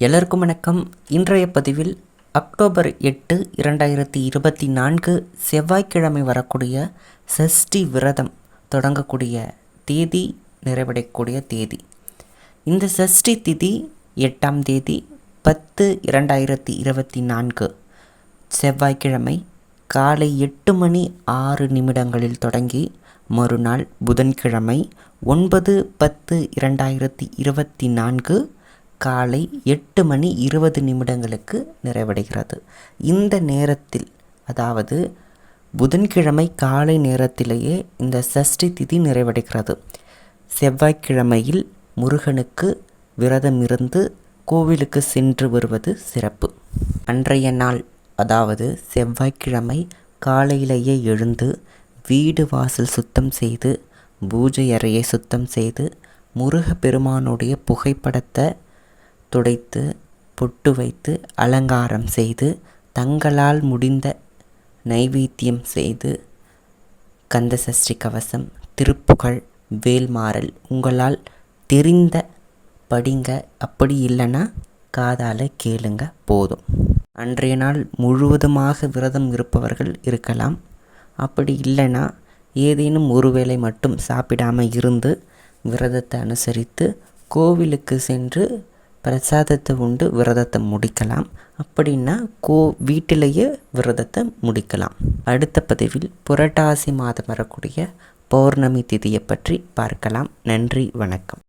எல்லோருக்கும் வணக்கம். இன்றைய பதிவில் அக்டோபர் எட்டு இரண்டாயிரத்தி இருபத்தி நான்கு செவ்வாய்க்கிழமை வரக்கூடிய சஷ்டி விரதம் தொடங்கக்கூடிய தேதி நிறைவடையக்கூடிய தேதி. இந்த சஷ்டி திதி எட்டாம் தேதி பத்து இரண்டாயிரத்தி இருபத்தி நான்கு செவ்வாய்க்கிழமை காலை எட்டு மணி ஆறு நிமிடங்களில் தொடங்கி மறுநாள் புதன்கிழமை ஒன்பது பத்து இரண்டாயிரத்தி இருபத்தி நான்கு காலை எட்டு மணி இருபது நிமிடங்களுக்கு நிறைவடைகிறது. இந்த நேரத்தில் அதாவது புதன்கிழமை காலை நேரத்திலேயே இந்த சஷ்டி திதி நிறைவடைகிறது. செவ்வாய்க்கிழமையில் முருகனுக்கு விரதம் இருந்து கோவிலுக்கு சென்று வருவது சிறப்பு. அன்றைய நாள் அதாவது செவ்வாய்க்கிழமை காலையிலேயே எழுந்து வீடு வாசல் சுத்தம் செய்து பூஜை அறையை சுத்தம் செய்து முருகப்பெருமானுடைய புகைப்படத்தை துடைத்து பொட்டு வைத்து அலங்காரம் செய்து தங்களால் முடிந்த நைவேத்தியம் செய்து கந்த சஷ்டி கவசம் திருப்புகழ் வேல்மாறல் உங்களால் தெரிந்த படிங்க. அப்படி இல்லைன்னா காதால் கேளுங்க போதும். அன்றைய நாள் முழுவதுமாக விரதம் இருப்பவர்கள் இருக்கலாம். அப்படி இல்லைன்னா ஏதேனும் ஒரு வேளை மட்டும் சாப்பிடாமல் இருந்து விரதத்தை அனுசரித்து கோவிலுக்கு சென்று பிரசாதத்தை உண்டு விரதத்தை முடிக்கலாம். அப்படின்னா கோ வீட்டிலேயே விரதத்தை முடிக்கலாம். அடுத்த பதிவில் புரட்டாசி மாதம் வரக்கூடிய பௌர்ணமி திதியை பற்றி பார்க்கலாம். நன்றி வணக்கம்.